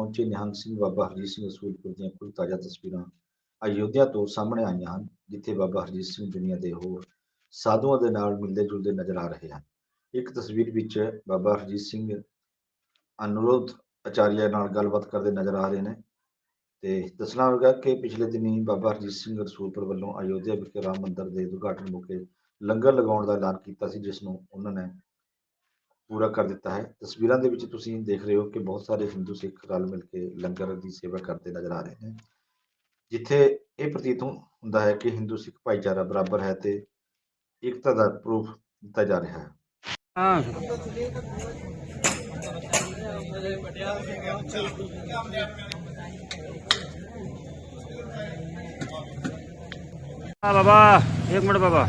ਪਹੁੰਚੇ ਨਿਹੰਗ ਸਿੰਘ ਬਾਬਾ ਹਰਜੀਤ ਸਿੰਘ ਰਸੂਲਪੁਰ ਦੀਆਂ ਕੁਝ ਤਾਜ਼ਾ ਤਸਵੀਰਾਂ ਅਯੋਧਿਆ ਤੋਂ ਸਾਹਮਣੇ ਆਈਆਂ ਹਨ, ਜਿੱਥੇ ਬਾਬਾ ਹਰਜੀਤ ਸਿੰਘ ਦੁਨੀਆ ਦੇ ਹੋਰ ਸਾਧੂਆਂ ਦੇ ਨਾਲ ਮਿਲਦੇ ਜੁਲਦੇ ਨਜ਼ਰ ਆ ਰਹੇ ਹਨ। ਇੱਕ ਤਸਵੀਰ ਵਿੱਚ ਬਾਬਾ ਹਰਜੀਤ ਸਿੰਘ ਅਨੁਰੋਧ ਆਚਾਰੀਆ ਨਾਲ ਗੱਲਬਾਤ ਕਰਦੇ ਨਜ਼ਰ ਆ ਰਹੇ ਨੇ ਤੇ ਦੱਸਣਾ ਹੋਵੇਗਾ ਕਿ ਪਿਛਲੇ ਦਿਨੀ ਬਾਬਾ ਹਰਜੀਤ ਸਿੰਘ ਰਸੂਲਪੁਰ ਵੱਲੋਂ ਅਯੋਧਿਆ ਵਿਖੇ ਰਾਮ ਮੰਦਿਰ ਦੇ ਉਦਘਾਟਨ ਮੌਕੇ ਲੰਗਰ ਲਗਾਉਣ ਦਾ ਐਲਾਨ ਕੀਤਾ ਸੀ, ਜਿਸ ਨੂੰ ਉਹਨਾਂ ਨੇ ਪੂਰਾ ਕਰ ਦਿੱਤਾ ਹੈ। ਤਸਵੀਰਾਂ ਦੇ ਵਿੱਚ ਤੁਸੀਂ ਦੇਖ ਰਹੇ ਹੋ ਕਿ ਬਹੁਤ ਸਾਰੇ ਹਿੰਦੂ, ਸਿੱਖ ਰਲ ਮਿਲ ਕੇ ਲੰਗਰ ਦੀ ਸੇਵਾ ਕਰਦੇ ਨਜ਼ਰ ਆ ਰਹੇ ਨੇ। ਜਿੱਥੇ ਇਹ ਪ੍ਰਤੀਤ ਹੁੰਦਾ ਹੈ ਕਿ ਹਿੰਦੂ, ਸਿੱਖ ਭਾਈਚਾਰਾ ਬਰਾਬਰ ਹੈ ਤੇ ਇਕਤਾ ਦਾ ਪ੍ਰੂਫ ਦਿੱਤਾ ਜਾ ਰਿਹਾ ਹੈ। ਹਾਂ ਬਾਬਾ, ਇੱਕ ਮਿੰਟ ਬਾਬਾ।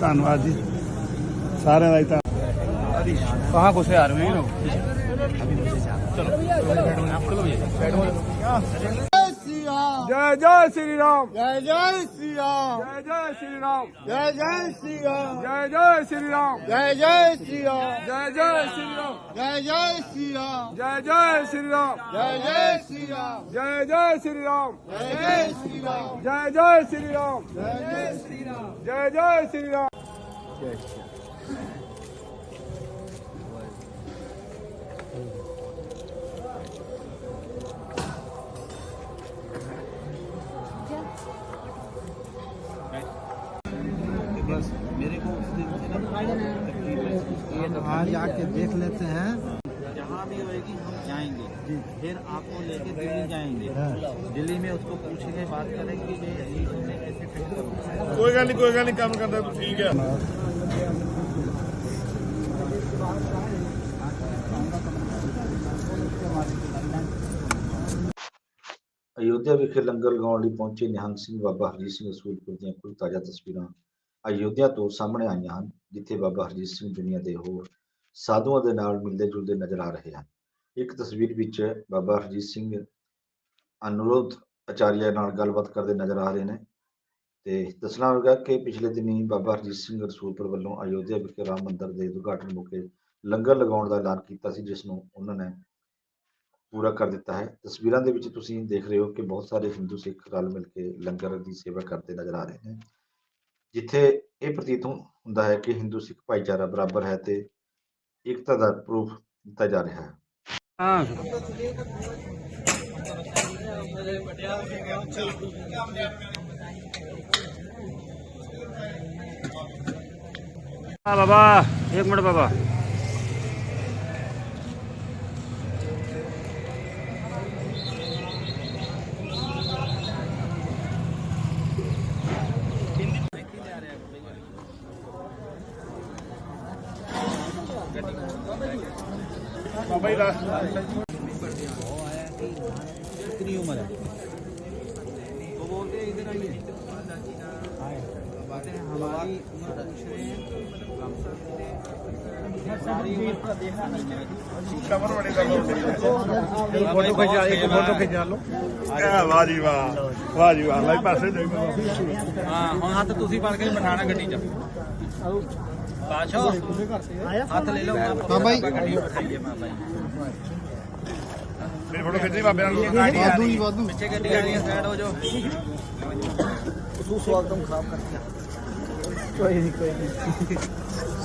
ਧੰਨਵਾਦ ਜੀ ਸਾਰਿਆਂ ਦਾ ਹੀ ਧੰਨ कहाँ घुसे आ रहे हैं लोग ਜੈ ਜੈ ਸ੍ਰੀ ਰਾਮ जय जय श्री राम ਜੈ ਜੈ ਸ੍ਰੀ ਰਾਮ जय जय श्री राम ਜੈ ਜੈ ਸ੍ਰੀ ਰਾਮ जय जय श्री राम ਜੈ ਜੈ ਸ੍ਰੀ ਰਾਮ जय जय श्री राम ਜੈ ਜੈ ਸ੍ਰੀ ਰਾਮ जय जय श्री राम ਜੈ ਜੈ ਸ੍ਰੀ ਰਾਮ जय जय श्री राम ਜੈ ਜੈ ਸ੍ਰੀ ਰਾਮ जय जय श्री राम ਜੈ ਜੈ ਸ੍ਰੀ ਰਾਮ बस मेरे को देख लेते हैं। जहाँ भी होगी हम जाएँगे। फिर आपको लेके हाँ। दिल्ली जाएँगे। हाँ। दिल्ली में उसको पूछेंगे बात करेंगे कोई गल नहीं कोई गल नहीं काम करता तो ठीक है। ਅਯੋਧਿਆ ਵਿਖੇ ਲੰਗਰ ਲਗਾਉਣ ਲਈ ਪਹੁੰਚੇ ਨਿਹੰਗ ਸਿੰਘ ਬਾਬਾ ਹਰਜੀਤ ਸਿੰਘ ਰਸੂਲਪੁਰ ਦੀਆਂ ਕੁਝ ਤਾਜ਼ਾ ਤਸਵੀਰਾਂ ਅਯੋਧਿਆ ਤੋਂ ਸਾਹਮਣੇ ਆਈਆਂ ਹਨ, ਜਿੱਥੇ ਬਾਬਾ ਹਰਜੀਤ ਸਿੰਘ ਦੁਨੀਆ ਦੇ ਹੋਰ ਸਾਧੂਆਂ ਦੇ ਨਾਲ ਮਿਲਦੇ ਜੁਲਦੇ ਨਜ਼ਰ ਆ ਰਹੇ ਹਨ। ਇੱਕ ਤਸਵੀਰ ਵਿੱਚ ਬਾਬਾ ਹਰਜੀਤ ਸਿੰਘ ਅਨੁਰੋਧ ਆਚਾਰੀਆ ਨਾਲ ਗੱਲਬਾਤ ਕਰਦੇ ਨਜ਼ਰ ਆ ਰਹੇ ਨੇ। ਤੇ ਦੱਸਣਾ ਹੋਵੇਗਾ ਕਿ ਪਿਛਲੇ ਦਿਨੀ ਬਾਬਾ ਹਰਜੀਤ ਸਿੰਘ ਰਸੂਲਪੁਰ ਵੱਲੋਂ ਅਯੋਧਿਆ ਵਿਖੇ ਰਾਮ ਮੰਦਿਰ ਦੇ ਉਦਘਾਟਨ ਮੌਕੇ ਲੰਗਰ ਲਗਾਉਣ ਦਾ ਐਲਾਨ ਕੀਤਾ ਸੀ, ਜਿਸ ਨੂੰ ਉਹਨਾਂ ਨੇ ਪੂਰਾ ਕਰ ਦਿੱਤਾ ਹੈ। ਤਸਵੀਰਾਂ ਦੇ ਵਿੱਚ ਤੁਸੀਂ ਦੇਖ ਰਹੇ ਹੋ ਕਿ ਬਹੁਤ ਸਾਰੇ ਹਿੰਦੂ, ਸਿੱਖ ਰਲ ਮਿਲ ਕੇ ਲੰਗਰ ਦੀ ਸੇਵਾ ਕਰਦੇ ਨਜ਼ਰ ਆ ਰਹੇ ਨੇ। ਜਿੱਥੇ ਇਹ ਪ੍ਰਤੀਤ ਹੁੰਦਾ ਹੈ ਕਿ ਹਿੰਦੂ, ਸਿੱਖ ਭਾਈਚਾਰਾ ਬਰਾਬਰ ਹੈ ਤੇ ਇਕਤਾ ਦਾ ਪ੍ਰੂਫ ਦਿੱਤਾ ਜਾ ਰਿਹਾ ਹੈ। हाँ हाँ बाबा एक मिनट बाबा ਬਾਬਾ ਜੀ ਦਾ कितनी उम्र है वो बोलते हैं इधर आइए बातें हमारी उम्र का कुछ नहीं है सारी उम्र का देखा नहीं है ਕਮਰ ਬੜੇ ਕਰ ਲਓ फोटो खिंचा एक फोटो खिंचा लो ਵਾਹ ਜੀ ਵਾਹ ਵਾਹ ਜੀ ਵਾਹ ਲੈ ਪਾਸੇ ਦੇ ਹਾਂ ਹੁਣ ਹੱਥ ਤੁਸੀਂ ਫੜ ਕੇ ਬਿਠਾਣਾ ਗੱਡੀ 'ਚ ਪਾਛੋ ਹੱਥ ਲੈ ਲਓ ਹਾਂ ਬਾਈ ਗੱਡੀ 'ਚ ਬਿਠਾਈਏ ਮਾਂ ਬਾਈ ਫਿਰ ਫੋਟੋ ਖਿੱਚਣੀ ਬਾਬੇ ਨਾਲ। ਪਿੱਛੇ ਗੱਡੀ ਆ ਹੈ ਸਾਈਡ ਹੋ ਜਾਓ। ਉਸ ਸਵਾਗਤਮ ਖਰਾਬ ਕਰਤਾ ਕੋਈ ਨਹੀਂ ਕੋਈ ਨਹੀਂ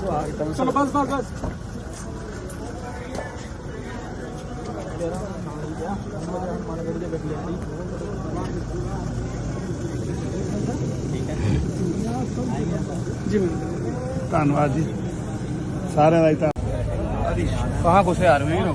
ਸਵਾਗਤਮ ਚਲੋ ਬਸ ਬਸ ਬਸ। ਧੰਨਵਾਦ ਜੀ। ਸਾਰਿਆਂ ਦਾ ਕਹਾਂ ਕੁਛ ਆ ਰਹੇ ਹੋ।